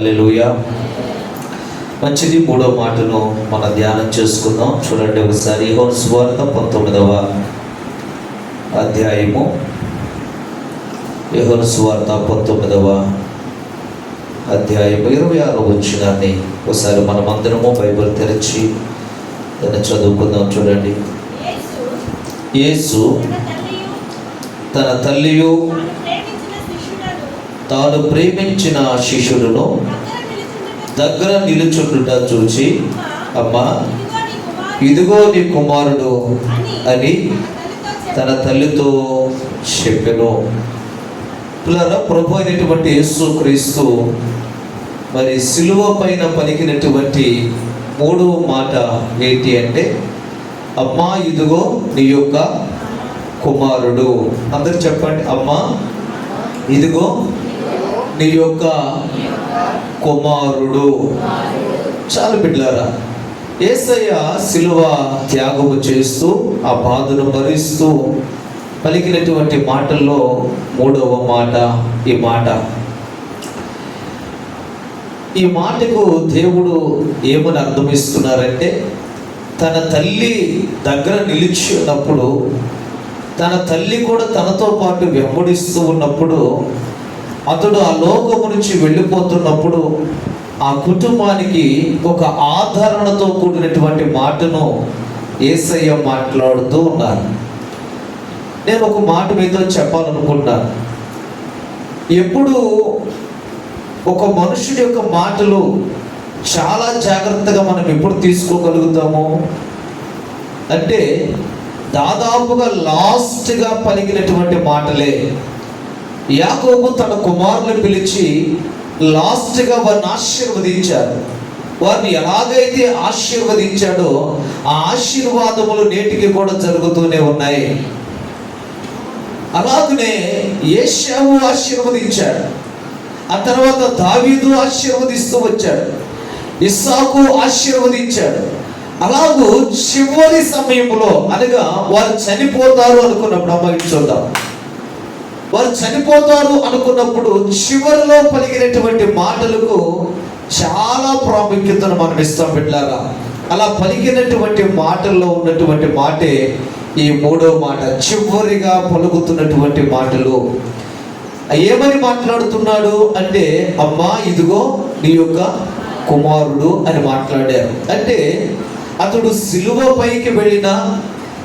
హల్లెలూయా. మంచిది మూడో మాటను మన ధ్యానం చేసుకుందాం. చూడండి ఒకసారి సువార్త పంతొమ్మిదవ అధ్యాయము. యోహాను సువార్త పంతొమ్మిదవ అధ్యాయం ఇరవై ఆరో వచ్చినాన్ని ఒకసారి మనమందరము బైబిల్ తెరిచి దాన్ని చదువుకుందాం చూడండి. యేసు తన తల్లియు తాను ప్రేమించిన శిష్యులను దగ్గర దగ్గర నిలుచుండుట చూచి అమ్మా ఇదిగో నీ కుమారుడు అని తన తల్లితో తన చెప్పెను. పిల్లరా ప్రభు అయినటువంటి యేసు క్రీస్తు మరి సిలువ పైన పలికినటువంటి మూడవ మాట ఏంటి అంటే అమ్మా ఇదిగో నీ యొక్క కుమారుడు అందరు చెప్పండి అమ్మా ఇదిగో నీ యొక్క కుమారుడు. చాలు బిడ్డారా ఏసయ్య సిలువ త్యాగము చేస్తూ ఆ బాధను భరిస్తూ పలికినటువంటి మాటల్లో మూడవ మాట ఈ మాట. ఈ మాటకు దేవుడు ఏమని అర్థమిస్తున్నారంటే తన తల్లి దగ్గర నిలిచి ఉన్నప్పుడు తన తల్లి కూడా తనతో పాటు వెంబడిస్తూ ఉన్నప్పుడు అతడు ఆ లోకము నుంచి వెళ్ళిపోతున్నప్పుడు ఆ కుటుంబానికి ఒక ఆదరణతో కూడినటువంటి మాటను ఏసయ్య మాట్లాడుతూ ఉన్నారు. నేను ఒక మాట మీతో చెప్పాలనుకుంటున్నాను ఎప్పుడు ఒక మనుషుడి యొక్క మాటలు చాలా జాగ్రత్తగా మనం ఎప్పుడు తీసుకోగలుగుతాము? అంటే దాదాపుగా లాస్ట్గా పలికినటువంటి మాటలే యాకోబు తన కుమారుని పిలిచి లాస్ట్గా వారిని ఆశీర్వదించారు వారిని ఎలాగైతే ఆశీర్వదించాడో ఆ ఆశీర్వాదములు నేటికి కూడా జరుగుతూనే ఉన్నాయి. అలాగనే ఏషావు ఆశీర్వదించాడు. ఆ తర్వాత దావీదు ఆశీర్వదిస్తూ వచ్చాడు. ఇస్సాకు ఆశీర్వదించాడు. అలాగూ చివరి సమయంలో అనగా వారు చనిపోతారు అనుకున్నప్పుడు అమ్మాయి చూద్దాం. వారు చనిపోతారు అనుకున్నప్పుడు చివరిలో పలికినటువంటి మాటలకు చాలా ప్రాముఖ్యతను మనం ఇస్తాం బిడ్డారా. అలా పలికినటువంటి మాటల్లో ఉన్నటువంటి మాటే ఈ మూడో మాట. చివరిగా పలుకుతున్నటువంటి మాటలు. ఏమని మాట్లాడుతున్నాడు అంటే అమ్మా ఇదిగో నీ యొక్క కుమారుడు అని మాట్లాడారు. అంటే అతడు సిలువ పైకి వెళ్ళిన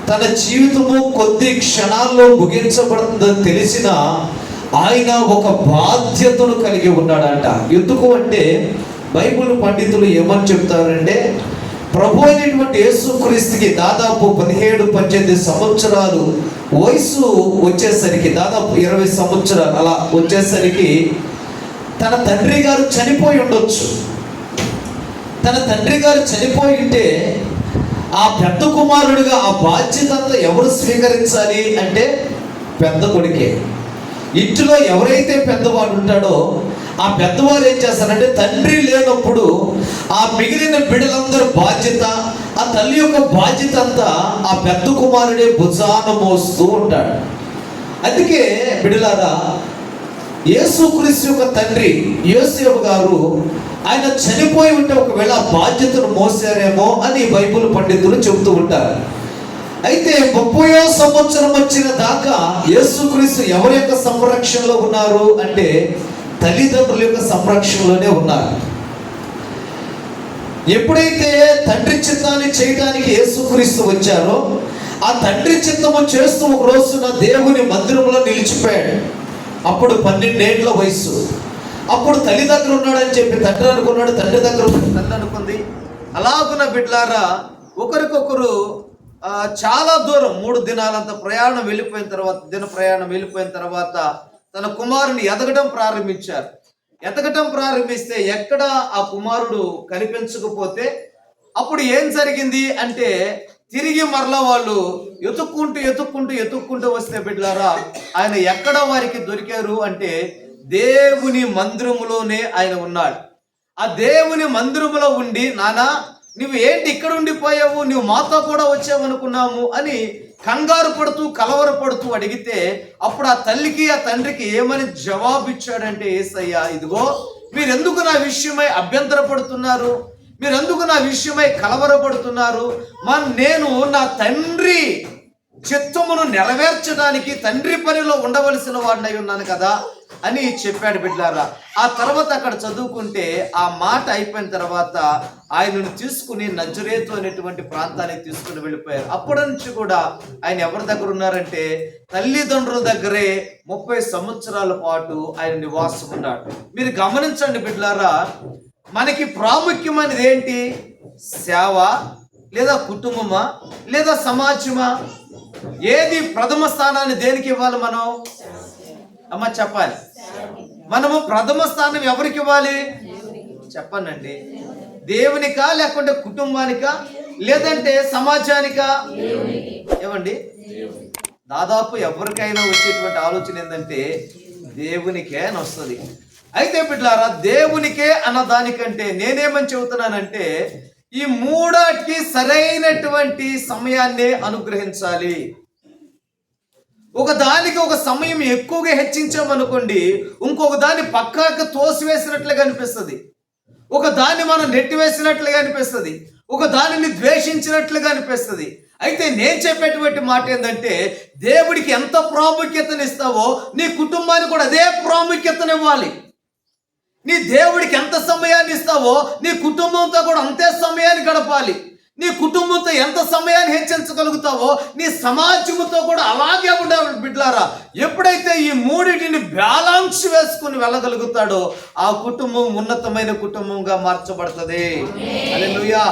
తన జీవితము కొద్ది క్షణాల్లో ముగించబడుతుందని తెలిసిన ఆయన ఒక బాధ్యతను కలిగి ఉన్నాడంట. ఎందుకు అంటే బైబిల్ పండితులు ఏమని చెప్తారంటే ప్రభు అయినటువంటి యేసుక్రీస్తుకి దాదాపు పదిహేడు పద్దెనిమిది సంవత్సరాలు వయసు వచ్చేసరికి దాదాపు ఇరవై సంవత్సరాలు అలా వచ్చేసరికి తన తండ్రి గారు చనిపోయి ఉండొచ్చు. తన తండ్రి గారు చనిపోయి ఉంటే ఆ పెద్ద కుమారుడిగా ఆ బాధ్యత అంతా ఎవరు స్వీకరించాలి అంటే పెద్ద కొడుకే. ఇంటిలో ఎవరైతే పెద్దవాడు ఉంటాడో ఆ పెద్దవారు ఏం చేస్తారంటే తండ్రి లేనప్పుడు ఆ మిగిలిన బిడ్డలందరూ బాధ్యత ఆ తల్లి యొక్క బాధ్యత అంతా ఆ పెద్ద కుమారుడే భుజాన మోస్తూ ఉంటాడు. అందుకే బిడ్డలారా యేసుక్రీస్తు యొక్క తండ్రి యోసేపు గారు ఆయన చనిపోయి ఉంటే ఒకవేళ బాధ్యతను మోసారేమో అని బైబుల్ పండితులు చెబుతూ ఉంటారు. అయితే ముప్పయో సంవత్సరం వచ్చిన దాకా యేసుక్రీస్తు ఎవరి యొక్క సంరక్షణలో ఉన్నారు అంటే తల్లిదండ్రుల యొక్క సంరక్షణలోనే ఉన్నారు. ఎప్పుడైతే తండ్రి చిత్తాన్ని చేయడానికి యేసుక్రీస్తు వచ్చారో ఆ తండ్రి చిత్తము చేస్తూ ఒక రోజున దేవుని మందిరంలో నిలిచిపోయాడు. అప్పుడు పన్నెండేళ్ళ వయసు అప్పుడు తల్లి దగ్గర ఉన్నాడని చెప్పి తండ్రి అనుకున్నాడు తండ్రి దగ్గర ఉన్నాడు తల్లి అనుకుంది. అలాగున బిడ్లారా ఒకరికొకరు చాలా దూరం మూడు దినాలంత ప్రయాణం వెళ్ళిపోయిన తర్వాత దిన ప్రయాణం వెళ్ళిపోయిన తర్వాత తన కుమారుని ఎదగడం ప్రారంభించారు. ఎదగటం ప్రారంభిస్తే ఎక్కడ ఆ కుమారుడు కనిపించకపోతే అప్పుడు ఏం జరిగింది అంటే తిరిగి మరలా వాళ్ళు ఎతుక్కుంటూ ఎతుక్కుంటూ ఎతుక్కుంటూ వస్తే బిడ్డలారా ఆయన ఎక్కడ వారికి దొరికారు అంటే దేవుని మందిరములోనే ఆయన ఉన్నాడు. ఆ దేవుని మందిరములో ఉండి నానా నువ్వు ఏంటి ఇక్కడ ఉండిపోయావు? నువ్వు మాతో కూడా వచ్చావనుకున్నాము అని కంగారు పడుతూ కలవర పడుతూ అడిగితే అప్పుడు ఆ తల్లికి ఆ తండ్రికి ఏమని జవాబు ఇచ్చాడంటే ఏసయ్యా ఇదిగో మీరెందుకు నా విషయమై అభ్యంతరపడుతున్నారు? మీరెందుకు నా విషయమై కలవరపడుతున్నారు మా నేను నా తండ్రి చిత్తమును నెరవేర్చడానికి తండ్రి పనిలో ఉండవలసిన వాడినై ఉన్నాను కదా అని చెప్పాడు బిడ్లారా. ఆ తర్వాత అక్కడ చదువుకుంటే ఆ మాట అయిపోయిన తర్వాత ఆయనను తీసుకుని నజరేతు అనేటువంటి ప్రాంతానికి తీసుకుని వెళ్ళిపోయారు. అప్పటి నుంచి కూడా ఆయన ఎవరి దగ్గర ఉన్నారంటే తల్లిదండ్రుల దగ్గరే ముప్పై సంవత్సరాల పాటు ఆయన నివాసం ఉన్నాడు. మీరు గమనించండి బిడ్లారా మనకి ప్రాముఖ్యమైనది ఏంటి? సేవ లేదా కుటుంబమా లేదా సమాజమా? ఏది ప్రథమ స్థానాన్ని దేనికి ఇవ్వాలి మనం? అమ్మ చెప్పాలి. మనము ప్రథమ స్థానం ఎవరికి ఇవ్వాలి? చెప్పనండి. దేవునికా లేకుంటే కుటుంబానికా లేదంటే సమాజానికా? ఏమండి? దాదాపు ఎవరికైనా వచ్చేటువంటి ఆలోచన ఏంటంటే దేవునికే అని వస్తుంది. అయితే బిడ్డారా దేవునికే అన్న దానికంటే నేనేమని చెబుతున్నానంటే ఈ మూడాటికి సరైనటువంటి సమయాన్ని అనుగ్రహించాలి. ఒక దానికి ఒక సమయం ఎక్కువగా హెచ్చించామనుకోండి ఇంకొక దాన్ని పక్కకు తోసివేసినట్లుగా అనిపిస్తుంది. ఒక దాన్ని మనం నెట్టివేసినట్లుగా అనిపిస్తుంది. ఒక దానిని ద్వేషించినట్లుగా అనిపిస్తుంది. అయితే నేను చెప్పేటువంటి మాట ఏంటంటే దేవుడికి ఎంత ప్రాముఖ్యతనిస్తావో నీ కుటుంబానికి కూడా అదే ప్రాముఖ్యతనివ్వాలి. నీ దేవుడికి ఎంత సమయాన్ని ఇస్తావో నీ కుటుంబంతో కూడా అంతే సమయాన్ని గడపాలి. నీ కుటుంబంతో ఎంత సమయాన్ని హెచ్చించగలుగుతావో నీ సమాజంతో కూడా అలాగే ఉండాలి బిడ్లారా. ఎప్పుడైతే ఈ మూడింటిని బ్యాలన్స్ వేసుకుని వెళ్ళగలుగుతాడో ఆ కుటుంబం ఉన్నతమైన కుటుంబంగా మార్చబడుతుంది. హల్లెలూయా.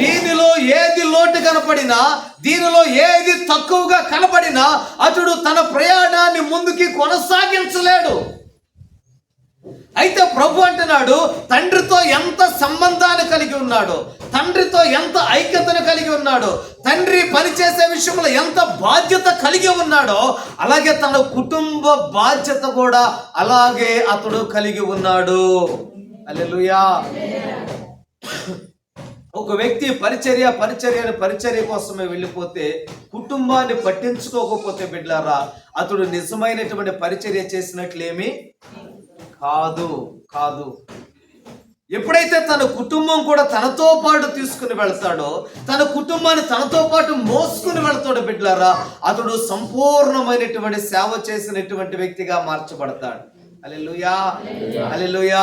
దీనిలో ఏది లోటు కనపడినా దీనిలో ఏది తక్కువగా కనపడినా అతడు తన ప్రయాణాన్ని ముందుకి కొనసాగించలేడు. అయితే ప్రభు అంటున్నాడు తండ్రితో ఎంత సంబంధాన్ని కలిగి ఉన్నాడు? తండ్రితో ఎంత ఐక్యతను కలిగి ఉన్నాడు? తండ్రి పనిచేసే విషయంలో ఎంత బాధ్యత కలిగి ఉన్నాడో అలాగే తన కుటుంబ బాధ్యత కూడా అలాగే అతడు కలిగి ఉన్నాడు. అల్లెలుయా ఒక వ్యక్తి పరిచర్య పరిచర్యని పరిచర్య కోసమే వెళ్ళిపోతే కుటుంబాన్ని పట్టించుకోకపోతే బిడ్లారా అతడు నిజమైనటువంటి పరిచర్య చేసినట్లేమి? కాదు కాదు. ఎప్పుడైతే తన కుటుంబం కూడా తనతో పాటు తీసుకుని వెళ్తాడో తన కుటుంబాన్ని తనతో పాటు మోసుకుని వెళ్తాడు బిడ్లారా అతడు సంపూర్ణమైనటువంటి సేవ చేసినటువంటి వ్యక్తిగా మార్చబడతాడు. అలెలుయా అలెలుయా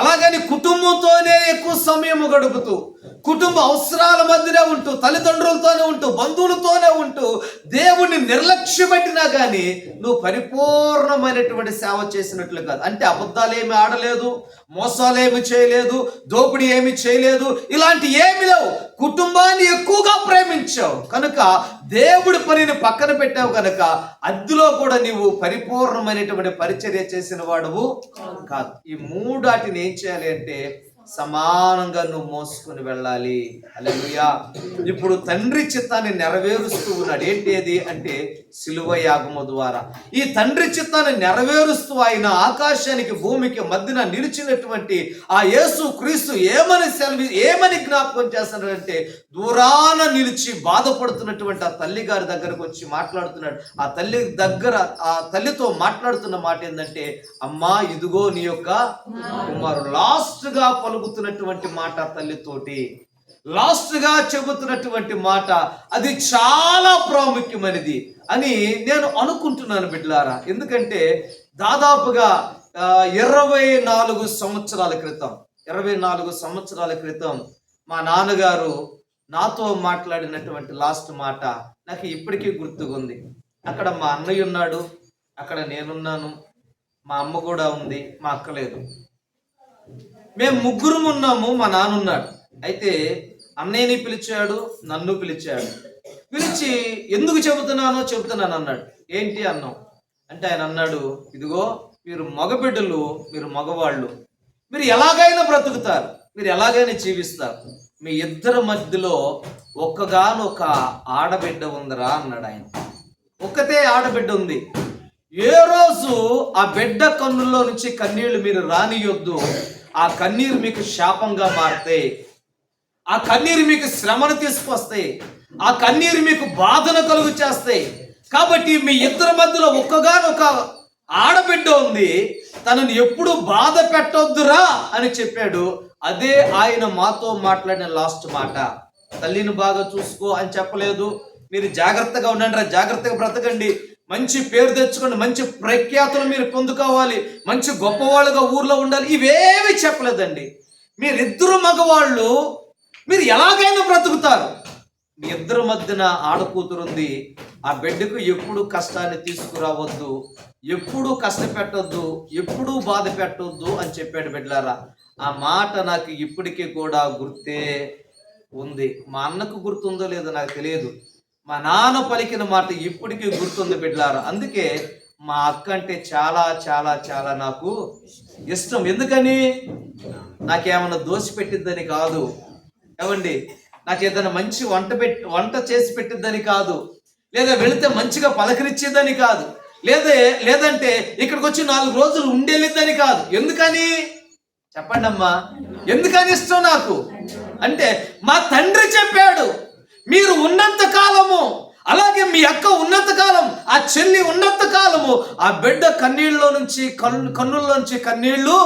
అలాగని కుటుంబంతోనే ఎక్కువ సమయం గడుపుతూ కుటుంబ అవసరాల మధ్యనే ఉంటూ తల్లిదండ్రులతోనే ఉంటూ బంధువులతోనే ఉంటూ దేవుణ్ణి నిర్లక్ష్య పెట్టినా కానీ నువ్వు పరిపూర్ణమైనటువంటి సేవ చేసినట్లు కాదు. అంటే అబద్ధాలు ఏమి ఆడలేదు మోసాలు ఏమి చేయలేదు దోపిడీ ఏమి చేయలేదు ఇలాంటి ఏమి లేవు. కుటుంబాన్ని ఎక్కువగా ప్రేమించావు. కనుక దేవుడి పనిని పక్కన పెట్టావు కనుక అద్దులో కూడా నీవు పరిపూర్ణమైనటువంటి పరిచర్య చేసిన వాడువు కాదు. ఈ మూడాటిని ఏం చేయాలి అంటే సమానంగా నువ్వు మోసుకొని వెళ్ళాలి. అలెలుయా ఇప్పుడు తండ్రి చిత్తాన్ని నెరవేరుస్తూ ఉన్నాడు. ఏంటి అది? అంటే సిలువ యాగము ద్వారా. ఈ తండ్రి చిత్తాన్ని నెరవేరుస్తూ ఆయన ఆకాశానికి భూమికి మధ్యన నిలిచినటువంటి ఆ యేసు క్రీస్తు ఏమని సెలవి ఏమని జ్ఞాపకం చేస్తున్నాడంటే దూరాన నిలిచి బాధపడుతున్నటువంటి ఆ తల్లి గారి దగ్గరకు వచ్చి మాట్లాడుతున్నాడు. ఆ తల్లి దగ్గర ఆ తల్లితో మాట్లాడుతున్న మాట ఏంటంటే అమ్మా ఇదిగో నీ యొక్క కుమారు లాస్ట్గా పలుకుతున్నటువంటి మాట తల్లితోటి. లాస్ట్గా చెబుతున్నటువంటి మాట అది చాలా ప్రాముఖ్యమైనది అని నేను అనుకుంటున్నాను బిడ్లారా ఎందుకంటే దాదాపుగా ఇరవై నాలుగు సంవత్సరాల క్రితం ఇరవై నాలుగు సంవత్సరాల క్రితం మా నాన్నగారు నాతో మాట్లాడినటువంటి లాస్ట్ మాట నాకు ఇప్పటికీ గుర్తుకుంది. అక్కడ మా అన్నయ్య ఉన్నాడు అక్కడ నేనున్నాను మా అమ్మ కూడా ఉంది మా అక్క లేదు. మేము ముగ్గురం ఉన్నాము మా నాన్న ఉన్నాడు. అయితే అన్నయ్యని పిలిచాడు నన్ను పిలిచాడు. పిలిచి ఎందుకు చెబుతున్నానో చెబుతున్నాను అన్నాడు. ఏంటి అన్నాం? అంటే ఆయన అన్నాడు ఇదిగో మీరు మగబిడ్డలు మీరు మగవాళ్ళు. మీరు ఎలాగైనా బ్రతుకుతారు. మీరు ఎలాగైనా జీవిస్తారు. మీ ఇద్దరి మధ్యలో ఒక్కగానొక ఆడబిడ్డ ఉందిరా అన్నాడు ఆయన. ఒక్కతే ఆడబిడ్డ ఉంది. ఏ రోజు ఆ బిడ్డ కన్నుల్లో నుంచి కన్నీళ్ళు మీరు రానియొద్దు. ఆ కన్నీరు మీకు శాపంగా మారితే ఆ కన్నీరు మీకు శ్రమను తీసుకొస్తాయి. ఆ కన్నీరు మీకు బాధను కలుగు చేస్తాయి కాబట్టి మీ ఇద్దరి మధ్యలో ఒక్కగానొక ఆడబిడ్డ ఉంది. తనను ఎప్పుడు బాధ పెట్టొద్దురా అని చెప్పాడు. అదే ఆయన మాతో మాట్లాడిన లాస్ట్ మాట. తల్లిని బాగా చూసుకో అని చెప్పలేదు. మీరు జాగ్రత్తగా ఉండండి రా జాగ్రత్తగా బ్రతకండి. మంచి పేరు తెచ్చుకోండి మంచి ప్రఖ్యాతులు మీరు పొందుకోవాలి. మంచి గొప్పవాళ్ళుగా ఊర్లో ఉండాలి. ఇవేవి చెప్పలేదండి. మీరిద్దరు మగవాళ్ళు మీరు ఎలాగైనా బ్రతుకుతారు. మీ ఇద్దరి మధ్యన ఆడకూతురుంది. ఆ బిడ్డకు ఎప్పుడు కష్టాన్ని తీసుకురావద్దు. ఎప్పుడు కష్టపెట్టొద్దు. ఎప్పుడు బాధ పెట్టొద్దు అని చెప్పాడు బిడ్డలారా. ఆ మాట నాకు ఇప్పటికీ కూడా గుర్తే ఉంది. మా అన్నకు గుర్తుందో లేదో నాకు తెలియదు. మా నాన్న పలికిన మాట ఇప్పటికీ గుర్తుంది బిడ్డలారా. అందుకే మా అక్క అంటే చాలా చాలా చాలా నాకు ఇష్టం. ఎందుకని? నాకేమన్నా దోషి పెట్టిద్దని కాదు. ఏమండి? నాకు ఏదైనా మంచి వంట పెట్టి వంట చేసి పెట్టిద్దని కాదు. లేదా వెళితే మంచిగా పలకరించేదని కాదు. లేదే లేదంటే ఇక్కడికి వచ్చి నాలుగు రోజులు ఉండేలేదని కాదు. ఎందుకని? చెప్పండి అమ్మా ఎందుకని ఇష్టం నాకు? అంటే మా తండ్రి చెప్పాడు మీరు ఉన్నంత కాలము అలాగే మీ అక్క ఉన్నంత కాలం ఆ చెల్లి ఉన్నంత కాలము ఆ బిడ్డ కన్నీళ్ళలో నుంచి కన్ను కన్నుల్లో నుంచి కన్నీళ్ళు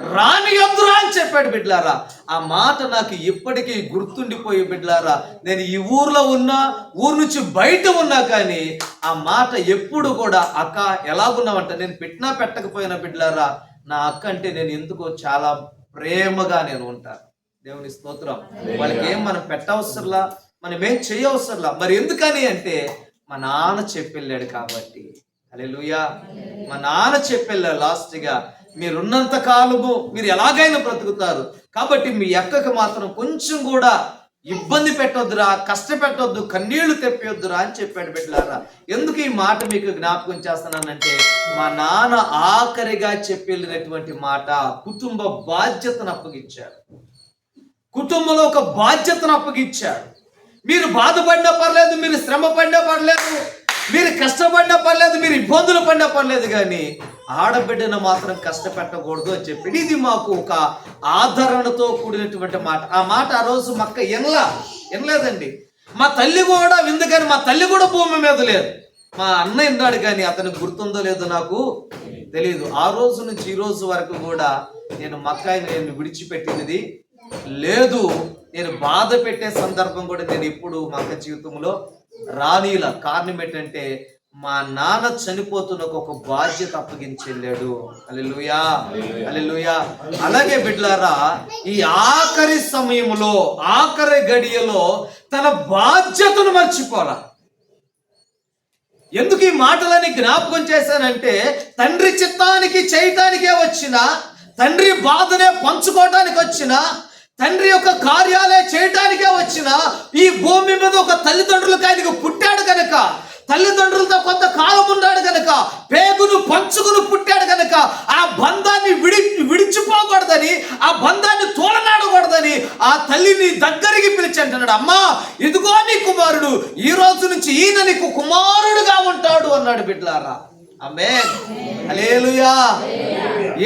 రాని ఎందురా అని చెప్పాడు బిడ్లారా. ఆ మాట నాకు ఇప్పటికీ గుర్తుండిపోయి బిడ్లారా. నేను ఈ ఊర్లో ఉన్నా ఊరు నుంచి బయట ఉన్నా కానీ ఆ మాట ఎప్పుడు కూడా అక్క ఎలాగున్నావంట? నేను పెట్టినా పెట్టకపోయినా బిడ్లారా నా అక్క అంటే నేను ఎందుకో చాలా ప్రేమగా నేను ఉంటాను దేవుని స్తోత్రం. వాళ్ళకి ఏం మనం పెట్టవసరలా మనం ఏం చేయవసరలా. మరి ఎందుకని అంటే మా నాన్న చెప్పెళ్ళాడు కాబట్టి. అలెలుయా మా నాన్న చెప్పెళ్ళాడు లాస్ట్గా. మీరున్నంత కాలము మీరు ఎలాగైనా బ్రతుకుతారు. కాబట్టి మీ అక్కకి మాత్రం కొంచెం కూడా ఇబ్బంది పెట్టొద్దురా కష్టపెట్టొద్దు కన్నీళ్ళు తెప్పొద్దురా అని చెప్పాడు బిడ్డలారా. ఎందుకు ఈ మాట మీకు జ్ఞాపకం చేస్తున్నానంటే మా నాన్న ఆఖరిగా చెప్పి మాట కుటుంబ బాధ్యతను అప్పగించాడు. కుటుంబంలో ఒక బాధ్యతను అప్పగించాడు. మీరు బాధపడినా పర్లేదు మీరు శ్రమ పడినా పర్లేదు మీరు కష్టపడిన పర్లేదు మీరు ఇబ్బందులు పడిన పర్లేదు కానీ ఆడబిడ్డను మాత్రం కష్టపెట్టకూడదు అని చెప్పి. ఇది మాకు ఒక ఆదరణతో కూడినటువంటి మాట. ఆ మాట ఆ రోజు మక్క ఎనలా ఎనలేదండి. మా తల్లి కూడా విందు కానీ మా తల్లి కూడా భూమి మీద లేదు. మా అన్న విన్నాడు కానీ అతనికి గుర్తుందో లేదో నాకు తెలియదు ఆ రోజు నుంచి ఈ రోజు వరకు కూడా నేను మక్కాయిని నేను విడిచిపెట్టినది లేదు. నేను బాధ పెట్టే సందర్భం కూడా నేను ఎప్పుడు మా అక్క జీవితంలో రానీల కారణం ఏంటంటే మా నాన్న చనిపోతున్న ఒక బాధ్యత అప్పగించి వెళ్ళాడు అల్లెలుయా అలెలుయా అలాగే బిడ్లారా ఈ ఆఖరి సమయంలో ఆఖరి గడియలో తన బాధ్యతను మర్చిపోరా. ఎందుకు ఈ మాటలని జ్ఞాపకం చేశానంటే తండ్రి చిత్తానికి చేయటానికే వచ్చిన తండ్రి బాధనే పంచుకోవటానికి వచ్చిన తండ్రి యొక్క కార్యాలే చేయటానికే వచ్చిన ఈ భూమి మీద ఒక తల్లిదండ్రులకు ఆయనకు పుట్టాడు కనుక తల్లిదండ్రులతో కొంత కాలం ఉన్నాడు కనుక పేగును పంచుకుని పుట్టాడు కనుక ఆ బంధాన్ని విడి విడిచిపోకూడదని ఆ బంధాన్ని తోలనాడకూడదని ఆ తల్లిని దగ్గరికి పిలిచి అంటున్నాడు అమ్మా ఇదిగో నీ కుమారుడు ఈ రోజు నుంచి ఈయన నీకు కుమారుడుగా ఉంటాడు అన్నాడు బిడ్డలారా. అమ్మే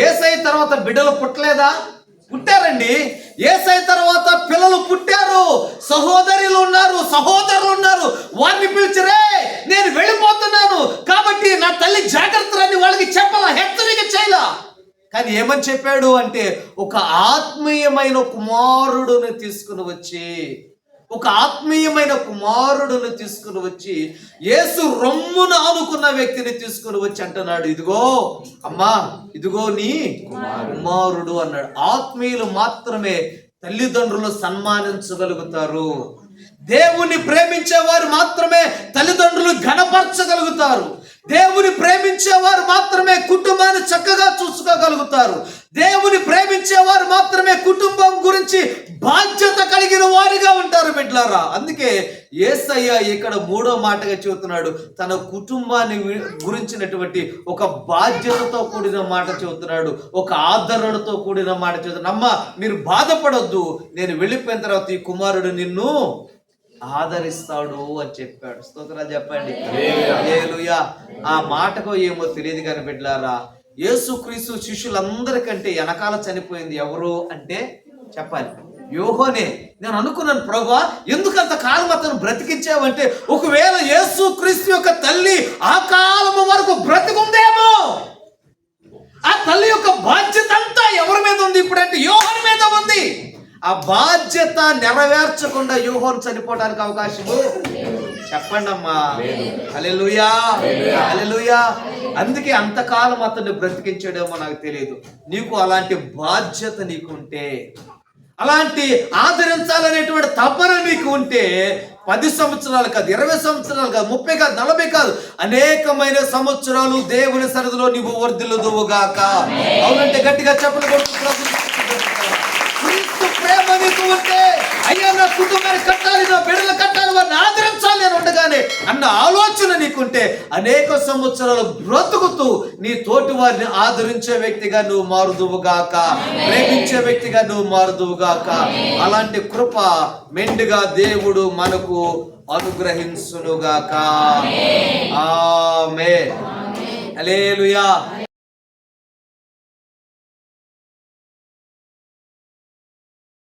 ఏసై తర్వాత బిడ్డలు పుట్టలేదా? పుట్టారండి. ఏసై తర్వాత పిల్లలు పుట్టారు. సహోదరులు ఉన్నారు సహోదరులు ఉన్నారు. వారిని పిలిచిరే నేను వెళ్ళిపోతున్నాను. కాబట్టి నా తల్లి జాగ్రత్తలని వాళ్ళకి చెప్పాలా? హెచ్చరిక చేయలా? కానీ ఏమని చెప్పాడు అంటే ఒక ఆత్మీయమైన కుమారుడుని తీసుకుని వచ్చి ఒక ఆత్మీయమైన కుమారుడుని తీసుకుని వచ్చి యేసు రొమ్మును ఆనుకున్న వ్యక్తిని తీసుకుని వచ్చి అంటున్నాడు ఇదిగో అమ్మా ఇదిగో నీ కుమారుడు. అన్నాడు. ఆత్మీయులు మాత్రమే తల్లిదండ్రులు సన్మానించగలుగుతారు. దేవుణ్ణి ప్రేమించేవారు మాత్రమే తల్లిదండ్రులు ఘనపరచగలుగుతారు. దేవుని ప్రేమించేవారు మాత్రమే కుటుంబాన్ని చక్కగా చూసుకోగలుగుతారు. దేవుని ప్రేమించేవారు మాత్రమే కుటుంబం గురించి బాధ్యత కలిగిన వారిగా ఉంటారు బిడ్లారా. అందుకే ఏసయ్య ఇక్కడ మూడో మాటగా చెబుతున్నాడు. తన కుటుంబాన్ని గురించినటువంటి ఒక బాధ్యతతో కూడిన మాట చెబుతున్నాడు. ఒక ఆదరణతో కూడిన మాట చెబుతున్నాడు. అమ్మ మీరు బాధపడొద్దు. నేను వెళ్ళిపోయిన తర్వాత ఈ కుమారుడు నిన్ను ఆదరిస్తాడు అని చెప్పాడు. స్తోత్రాలు చెప్పండి. ఆ మాటకో ఏమో తెలియదు కానీ బిడ్డలారా యేసు క్రీస్తు శిష్యులందరికంటే వెనకాల చనిపోయింది ఎవరు అంటే చెప్పాలి. యోహోనే నేను అనుకున్నాను ప్రభా ఎందుకంత కాలం అతను బ్రతికించావంటే ఒకవేళ యేసు క్రీస్తు యొక్క తల్లి ఆ కాలము వరకు బ్రతికుందేమో? ఆ తల్లి యొక్క బాధ్యత అంతా ఎవరి మీద ఉంది? ఇప్పుడంటే యోహన్ మీద ఆ బాధ్యత నెరవేర్చకుండా యోహన్ చనిపోవడానికి అవకాశము చెప్పండి అమ్మా హల్లెలూయా. అందుకే అంతకాలం అతన్ని బ్రతికించాడేమో నాకు తెలియదు. నీకు అలాంటి బాధ్యత నీకుంటే అలాంటి ఆదరించాలనేటువంటి తపన నీకు ఉంటే పది సంవత్సరాలు కాదు ఇరవై సంవత్సరాలు కాదు ముప్పై కాదు నలభై కాదు అనేకమైన సంవత్సరాలు దేవుని సరదిలో నీవు వర్ధిల్లుదువుగాక. అవునంటే గట్టిగా చెప్పలు కొడుతూ ప్రభువుని స్తుతించుదాం. క్రీస్తు ప్రేమ నీకు ఉంటే అయ్యా నా కుటుంబాన్ని కట్టాలి నా బిడ్డలు కట్టాలి వారిని ఆదరించాలి నేను ఉండగానే అన్న ఆలోచన నీకుంటే అనేక సంవత్సరాలు బ్రతుకుతూ నీ తోటి వారిని ఆదరించే వ్యక్తిగా నువ్వు మారుదువుగాక ప్రేమించే వ్యక్తిగా నువ్వు మారుదువుగాక అలాంటి కృప మెండుగా దేవుడు మనకు అనుగ్రహించునుగాక. ఆమె హల్లెలూయా.